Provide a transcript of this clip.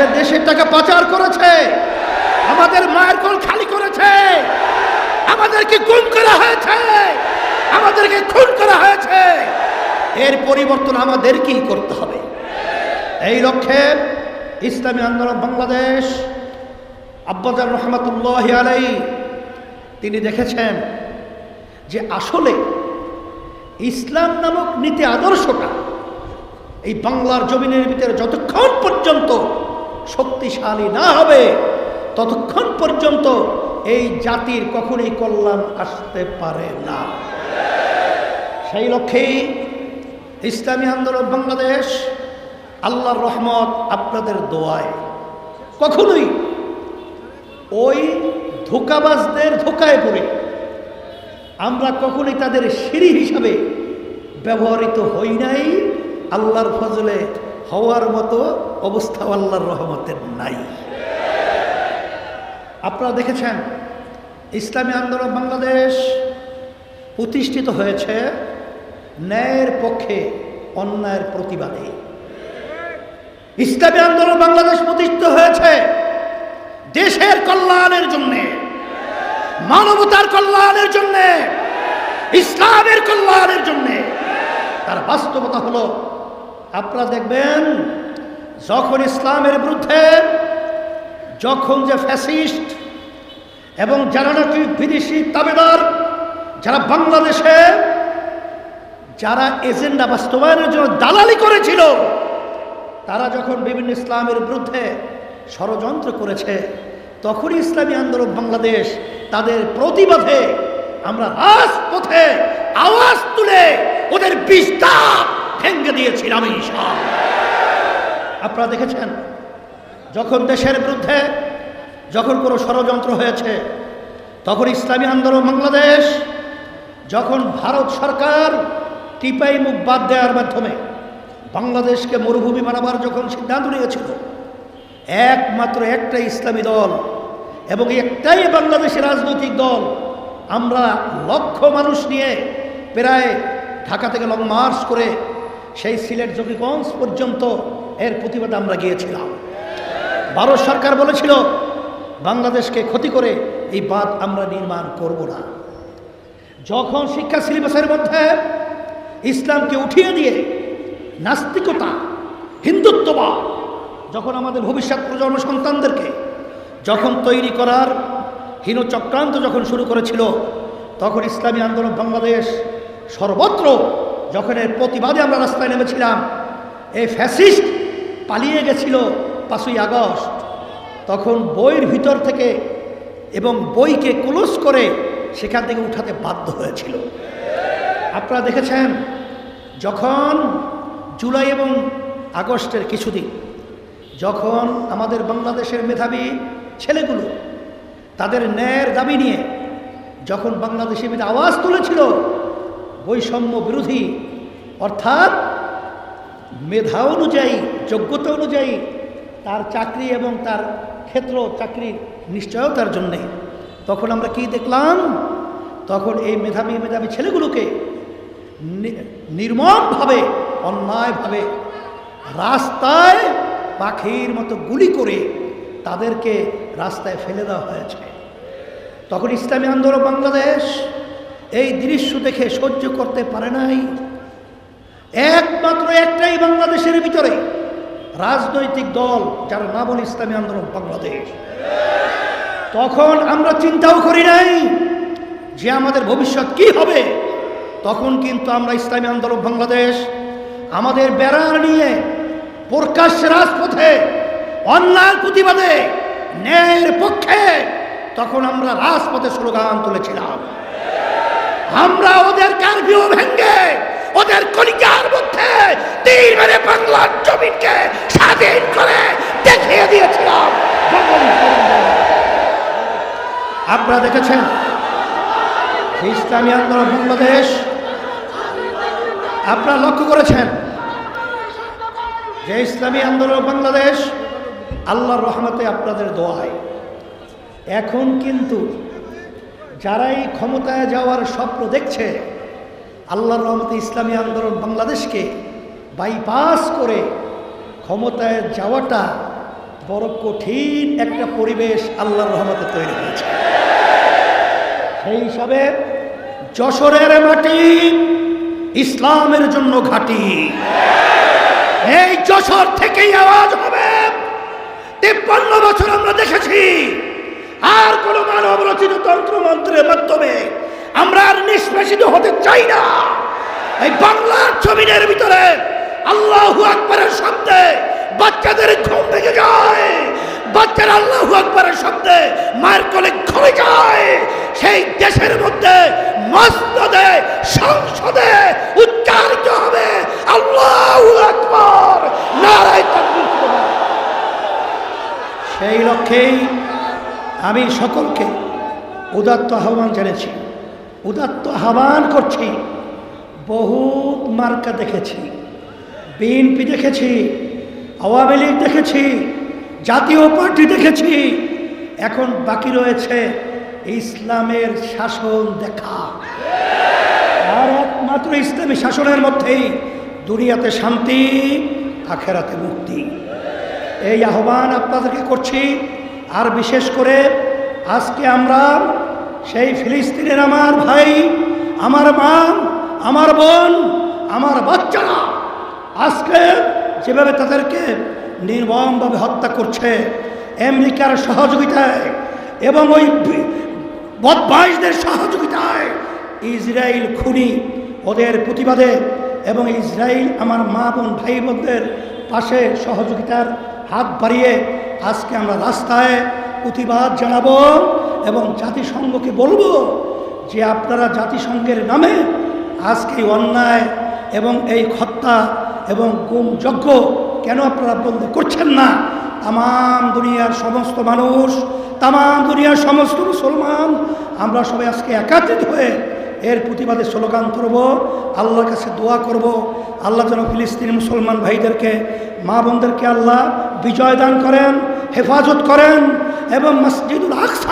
আমাদের দেশের টাকা পাচার করেছে। আমাদের মায়ের কোল খালি করেছে। আমাদেরকে গুম করা হয়েছে। আমাদেরকে খুন করা হয়েছে। এর পরিবর্তন আমাদেরকেই করতে হবে। এই লক্ষ্যে ইসলামী আন্দোলন বাংলাদেশ আব্বাজার রহমতুল্লাহ আলাই তিনি দেখেছেন যে আসলে ইসলাম নামক নীতি আদর্শটা এই বাংলার জমিনের ভিতরে যতক্ষণ পর্যন্ত শক্তিশালী না হবে, ততক্ষণ পর্যন্ত এই জাতির কখনোই কল্যাণ আসতে পারে না। সেই লক্ষ্যেই ইসলামী আন্দোলন বাংলাদেশ, আল্লাহর রহমত আপনাদের দোয়ায়। কখনোই ওই ধোকাবাজদের ধোকায় পড়ে আমরা কখনোই তাদের সিঁড়ি হিসাবে ব্যবহৃত হই নাই। আল্লাহর ফজলে হওয়ার মতো অবস্থা আল্লাহর রহমতের নাই। আপনারা দেখেছেন, ইসলামী আন্দোলন বাংলাদেশ প্রতিষ্ঠিত হয়েছে ন্যায়ের পক্ষে, অন্যায়ের প্রতিবাদে। ইসলামী আন্দোলন বাংলাদেশ প্রতিষ্ঠিত হয়েছে দেশের কল্যাণের জন্যে, মানবতার কল্যাণের জন্যে, ইসলামের কল্যাণের জন্যে। তার বাস্তবতা হলো আপনারা দেখবেন, যখন ইসলামের বিরুদ্ধে, যখন যে ফ্যাসিস্ট এবং যারা নাকি বিদেশি তাবেদার, যারা বাংলাদেশে, যারা এজেন্ডা বাস্তবায়নের জন্য দালালি করেছিল, তারা যখন বিভিন্ন ইসলামের বিরুদ্ধে ষড়যন্ত্র করেছে, তখনই ইসলামী আন্দোলন বাংলাদেশ তাদের প্রতিবাদে আমরা রাজপথে আওয়াজ তুলে ওদের বিস্তা ভেঙ্গে দিয়েছিলাম ইনশাল আপনারা দেখেছেন, যখন দেশের বিরুদ্ধে যখন কোনো ষড়যন্ত্র হয়েছে, তখন ইসলামী আন্দোলন বাংলাদেশ, যখন ভারত সরকার টিপাই মুখ বাদ দেওয়ার মাধ্যমে বাংলাদেশকে মরুভূমি বানাবার যখন সিদ্ধান্ত নিয়েছিল, একমাত্র একটাই ইসলামী দল এবং একটাই বাংলাদেশের রাজনৈতিক দল, আমরা লক্ষ মানুষ নিয়ে প্রায় ঢাকা থেকে লং মার্চ করে সেই সিলেট জকিগঞ্জ পর্যন্ত এর প্রতিবাদে আমরা গিয়েছিলাম। ভারত সরকার বলেছিল, বাংলাদেশকে ক্ষতি করে এই বাঁধ আমরা নির্মাণ করব না। যখন শিক্ষা সিলেবাসের মধ্যে ইসলামকে উঠিয়ে দিয়ে নাস্তিকতা, হিন্দুত্ববাদ যখন আমাদের ভবিষ্যৎ প্রজন্ম সন্তানদেরকে যখন তৈরি করার হীন চক্রান্ত যখন শুরু করেছিল, তখন ইসলামী আন্দোলন বাংলাদেশ সর্বত্র যখন এর প্রতিবাদে আমরা রাস্তায় নেমেছিলাম, এই ফ্যাসিস্ট পালিয়ে গেছিল পাঁচই আগস্ট। তখন বইয়ের ভিতর থেকে এবং বইকে ক্লোজ করে সেখান থেকে উঠাতে বাধ্য হয়েছিল। আপনারা দেখেছেন, যখন জুলাই এবং আগস্টের কিছুদিন, যখন আমাদের বাংলাদেশের মেধাবী ছেলেগুলো তাদের ন্যায়ের দাবি নিয়ে যখন বাংলাদেশের মেয়েদের আওয়াজ তুলেছিল বৈষম্য বিরোধী, অর্থাৎ মেধা অনুযায়ী, যোগ্যতা অনুযায়ী তার চাকরি এবং তার ক্ষেত্র চাকরির নিশ্চয়তার জন্যে। তখন আমরা কি দেখলাম? তখন এই মেধাবী মেধাবী ছেলেগুলোকে নির্মমভাবে, অন্যায়ভাবে রাস্তায় পাখির মতো গুলি করে তাদেরকে রাস্তায় ফেলে দেওয়া হয়েছে। তখন ইসলামী আন্দোলন বাংলাদেশ এই দৃশ্য দেখে সহ্য করতে পারে নাই। একমাত্র একটাই বাংলাদেশের ভিতরে রাজনৈতিক দল যার নাম হল ইসলামী আন্দোলন বাংলাদেশ। তখন আমরা চিন্তাও করি নাই যে আমাদের ভবিষ্যৎ কি হবে। তখন কিন্তু আমরা ইসলামী আন্দোলন বাংলাদেশ, আমাদের বেড়ার নিয়ে প্রকাশ্য রাজপথে অন্যায়ের প্রতিবাদে, ন্যায়ের পক্ষে তখন আমরা রাজপথে স্লোগান তুলেছিলাম। আমরা ওদের কারফিউ ভেঙ্গে, ওদের কলিকার মধ্যে তীর মেরে বাংলার জমিনকে স্বাধীন করে দেখিয়ে দিয়েছিলাম। আপনারা দেখেছেন? ইসলামী আন্দোলন বাংলাদেশ আপনারা লক্ষ্য করেছেন? যে ইসলামী আন্দোলন বাংলাদেশ, আল্লাহর রহমতে আপনাদের দোয়ায়। এখন কিন্তু যারাই ক্ষমতায় যাওয়ার স্বপ্ন দেখছে, আল্লাহর রহমতে ইসলামী আন্দোলন বাংলাদেশকে বাইপাস করে ক্ষমতায় যাওয়াটা বড় কঠিন একটা পরিবেশ আল্লাহর রহমতে তৈরি হয়েছে। সেই হিসাবে যশোরের মাটি ইসলামের জন্য ঘাটি। এই যশোর থেকেই আওয়াজ হবে। তিপ্পান্ন বছর আমরা দেখেছি। আর কোন মানব রচিত তন্ত্র মন্ত্রের মাধ্যমে আমরা আর নিষ্পেষিত হতে চাই না। এই বাংলার জমিনের ভিতরে আল্লাহ আকবরের শব্দে বাচ্চাদের ঘুম ভেঙে যায়। বাচ্চারা আল্লাহ আকবরের শব্দে মায়ের কোলে ঘুরে যায়। সেই দেশের মধ্যে মসনদে, সংসদে উচ্চারিত হবে আল্লাহু আকবর, নারায় সেই লক্ষ্যেই আমি সকলকে উদাত্ত আহ্বান জানিয়েছি, উদাত্ত আহ্বান করছি। বহুত মার্কা দেখেছি বিএনপি দেখেছি, আওয়ামী লীগ দেখেছি, জাতীয় পার্টি দেখেছি। এখন বাকি রয়েছে ইসলামের শাসন দেখা। আর একমাত্র ইসলামী শাসনের মধ্যেই দুনিয়াতে শান্তি, আখেরাতে মুক্তি। এই আহ্বান আপনাদেরকে করছি আর বিশেষ করে আজকে আমরা সেই ফিলিস্তিনের আমার ভাই, আমার মা, আমার বোন, আমার বাচ্চারা আজকে যেভাবে তাদেরকে নির্মমভাবে হত্যা করছে আমেরিকার সহযোগিতায় এবং ওই বদমাইশদের সহযোগিতায় ইসরায়েল খুনি ওদের প্রতিবাদে এবং ইসরায়েল আমার মা বোন, ভাই বোনদের পাশে সহযোগিতার হাত বাড়িয়ে আজকে আমরা রাস্তায় প্রতিবাদ জানাব এবং জাতিসংঘকে বলব যে আপনারা জাতিসংঘের নামে আজকে এই অন্যায় এবং এই হত্যা এবং গুম যজ্ঞ কেন আপনারা বন্ধ করছেন না? তাম দুনিয়ার সমস্ত মানুষ তাম দুনিয়ার সমস্ত মুসলমান, আমরা সবাই আজকে একাত্রিত হয়ে এর প্রতিবাদে স্লোগান তুলব, আল্লাহর কাছে দোয়া করব, আল্লাহ যেন ফিলিস্তিনি মুসলমান ভাইদেরকে, মা বোনদেরকে আল্লাহ বিজয় দান করেন। হেফাজত করেন এবং মসজিদুল আকসা